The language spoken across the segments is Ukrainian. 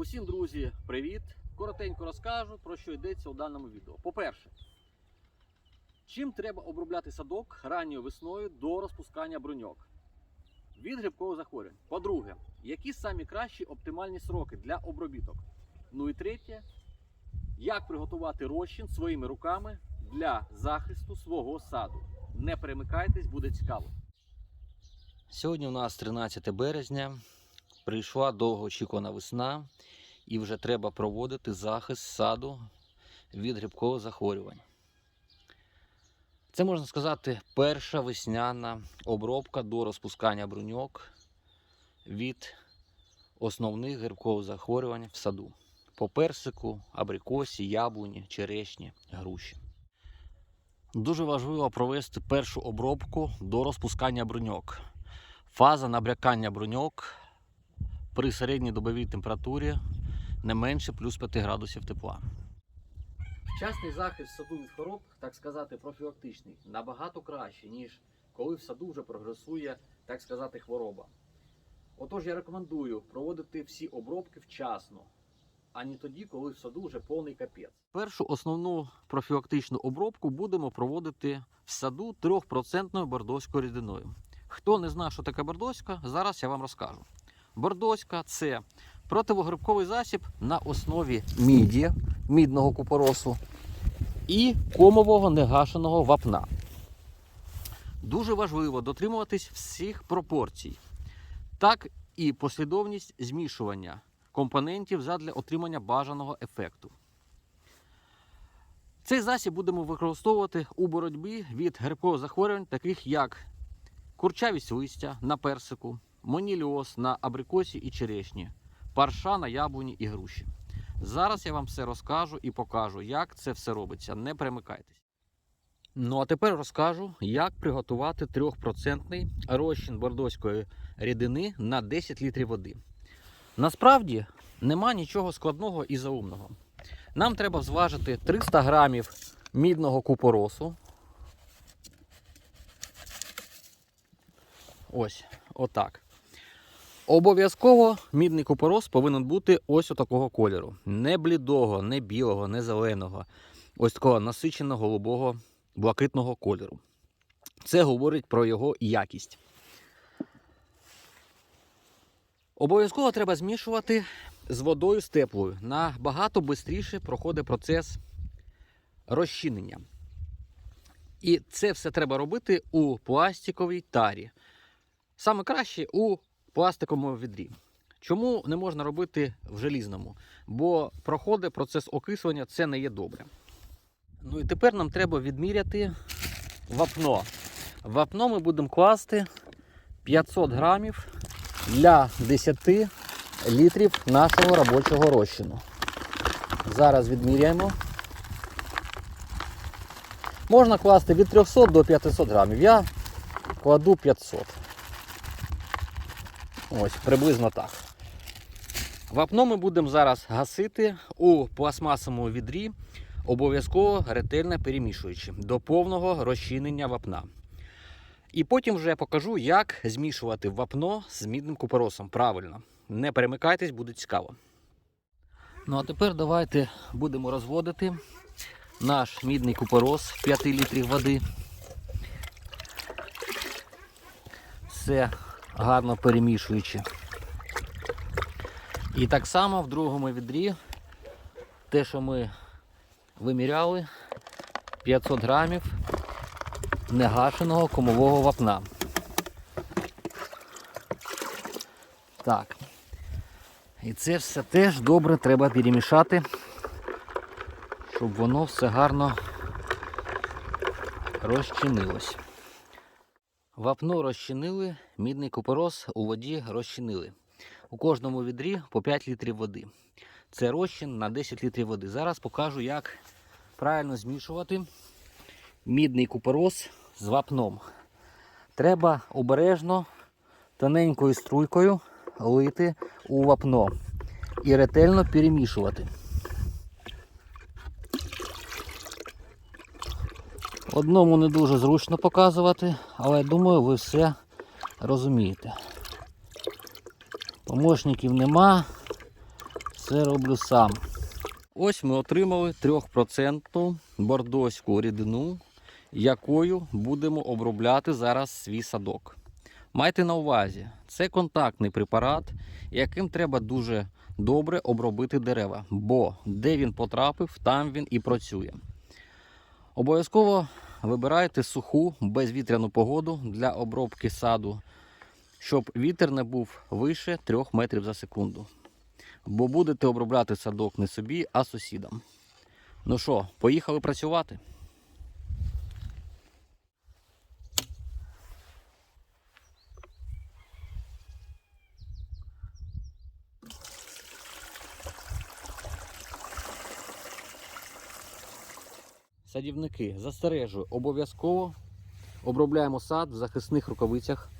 Усім, друзі, привіт! Коротенько розкажу, про що йдеться у даному відео. По-перше, чим треба обробляти садок ранньою весною до розпускання бруньок від грибкових захворювань. По-друге, які самі кращі оптимальні сроки для обробіток. Ну і третє, як приготувати розчин своїми руками для захисту свого саду. Не перемикайтесь, буде цікаво. Сьогодні у нас 13 березня. Прийшла довгоочікувана весна, і вже треба проводити захист саду від грибкових захворювань. Це можна сказати перша весняна обробка до розпускання бруньок від основних грибкових захворювань в саду. По персику, абрикосі, яблуні, черешні, груші. Дуже важливо провести першу обробку до розпускання бруньок. Фаза набрякання бруньок при середній добовій температурі не менше плюс 5 градусів тепла. Вчасний захист саду від хвороб, так сказати, профілактичний, набагато краще, ніж коли в саду вже прогресує, так сказати, хвороба. Отож, я рекомендую проводити всі обробки вчасно, а не тоді, коли в саду вже повний капець. Першу основну профілактичну обробку будемо проводити в саду 3% бордоською рідиною. Хто не знає, що таке бордоська, зараз я вам розкажу. Бордоська це противогрибковий засіб на основі міді, мідного купоросу і комового негашеного вапна. Дуже важливо дотримуватись всіх пропорцій, так і послідовність змішування компонентів задля отримання бажаного ефекту. Цей засіб будемо використовувати у боротьбі від грибкових захворювань, таких як курчавість листя на персику, моніліоз на абрикосі і черешні, парша на яблуні і груші. Зараз я вам все розкажу і покажу, як це все робиться. Не перемикайтесь. Ну а тепер розкажу, як приготувати 3% розчин бордоської рідини на 10 літрів води. Насправді нема нічого складного і заумного. Нам треба зважити 300 грамів мідного купоросу. Ось, отак. Обов'язково мідний купорос повинен бути ось такого кольору. Не блідого, не білого, не зеленого. Ось такого насиченого голубого блакитного кольору. Це говорить про його якість. Обов'язково треба змішувати з водою з теплою. Набагато швидше проходить процес розчинення. І це все треба робити у пластиковій тарі. Саме краще у пластиковому відрі. Чому не можна робити в желізному? Бо проходить процес окислення, це не є добре. Ну і тепер нам треба відміряти вапно. Вапно ми будемо класти 500 грамів для 10 літрів нашого робочого розчину. Зараз відміряємо. Можна класти від 300 до 500 грамів. Я кладу 500. Ось, приблизно так. Вапно ми будемо зараз гасити у пластмасовому відрі, обов'язково ретельно перемішуючи до повного розчинення вапна. І потім вже покажу, як змішувати вапно з мідним купоросом. Правильно. Не перемикайтесь, буде цікаво. Ну а тепер давайте будемо розводити наш мідний купорос 5 літрів води. Все гарно перемішуючи. І так само в другому відрі те, що ми виміряли, 500 грамів негашеного комового вапна. Так. І це все теж добре треба перемішати, щоб воно все гарно розчинилось. Вапно розчинили, мідний купорос у воді розчинили. У кожному відрі по 5 літрів води. Це розчин на 10 літрів води. Зараз покажу, як правильно змішувати мідний купорос з вапном. Треба обережно тоненькою струйкою лити у вапно і ретельно перемішувати. Одному не дуже зручно показувати, але думаю, ви все розумієте. Помощників нема, Все роблю сам. Ось ми отримали 3% бордоську рідину, якою будемо обробляти зараз свій садок. Майте на увазі, це контактний препарат, яким треба дуже добре обробити дерева, бо де він потрапив, там він і працює. Обов'язково вибирайте суху безвітряну погоду для обробки саду, щоб вітер не був вище 3 метрів за секунду. Бо будете обробляти садок не собі, а сусідам. Ну що, поїхали працювати? Садівники, застережую, обов'язково обробляємо сад в захисних рукавицях.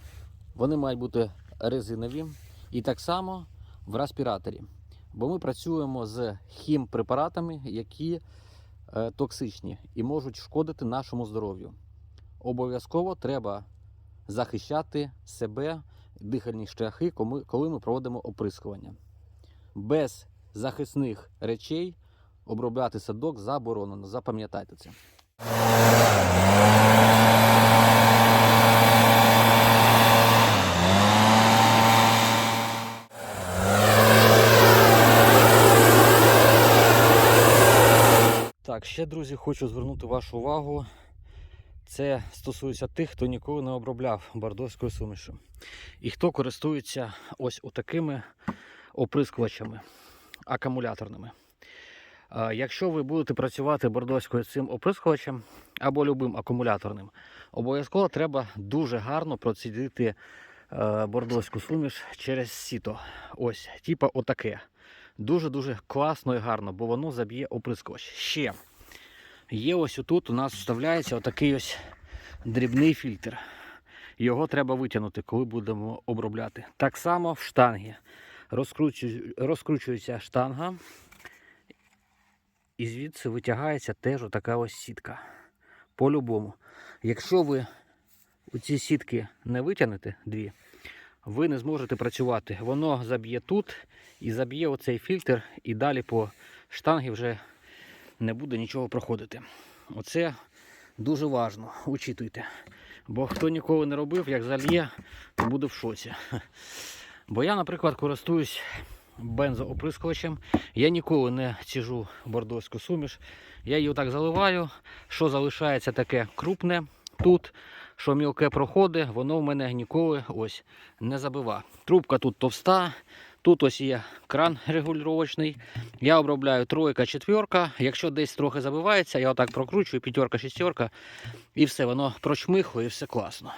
Вони мають бути резинові і так само в респіраторі. Бо ми працюємо з хімпрепаратами, які е, токсичні і можуть шкодити нашому здоров'ю. Обов'язково треба захищати себе, дихальні шляхи, коли- ми проводимо оприскування. Без захисних речей обробляти садок заборонено. Запам'ятайте це. Так, ще, друзі, хочу звернути вашу увагу. Це стосується тих, хто ніколи не обробляв бордоською сумішю. І хто користується ось отакими оприскувачами акумуляторними. Якщо ви будете працювати бордоською цим оприскувачем або любим акумуляторним, обов'язково треба дуже гарно процідити е, бордоську суміш через сіто. Ось, типа отаке. Дуже-дуже класно і гарно, бо воно заб'є оприскувач. Ще є ось отут у нас вставляється отакий ось дрібний фільтр. Його треба витягнути, коли будемо обробляти. Так само в штангі. Розкручується штанга, і звідси витягається теж отака ось сітка. По-любому. Якщо ви ці сітки не витягнете, дві, ви не зможете працювати. Воно заб'є тут і заб'є оцей фільтр, і далі по штангі вже не буде нічого проходити. Оце дуже важливо, учитуйте. Бо хто ніколи не робив, як зальє, то буде в шоці. Бо я, наприклад, користуюсь бензооприскувачем. Я ніколи не ціжу бордоську суміш. Я її так заливаю. Що залишається таке крупне тут, що мілке проходить, воно в мене ніколи ось не забива. Трубка тут товста. Тут ось є кран регулювачний. Я обробляю тройка, четверка. Якщо десь трохи забивається, я отак прокручую, п'ятерка, шістерка, і все, воно прочмихує, і все класно.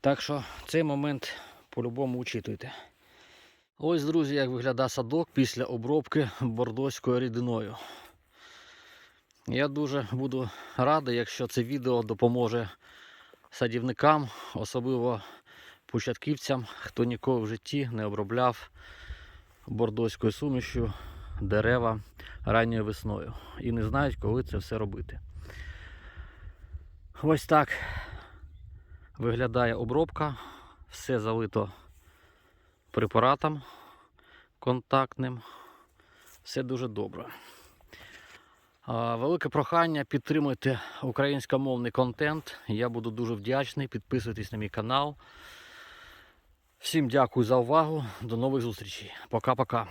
Так що цей момент по-любому учитуйте. Ось, друзі, як виглядає садок після обробки бордоською рідиною. Я дуже буду радий, якщо це відео допоможе садівникам, особливо початківцям, хто ніколи в житті не обробляв бордоською сумішю дерева ранньою весною і не знають, коли це все робити. Ось так виглядає обробка. Все залито препаратом контактним. Все дуже добре. Велике прохання підтримуйте українськомовний контент. Я буду дуже вдячний. Підписуйтесь на мій канал. Всім дякую за увагу. До нових зустрічей. Пока-пока.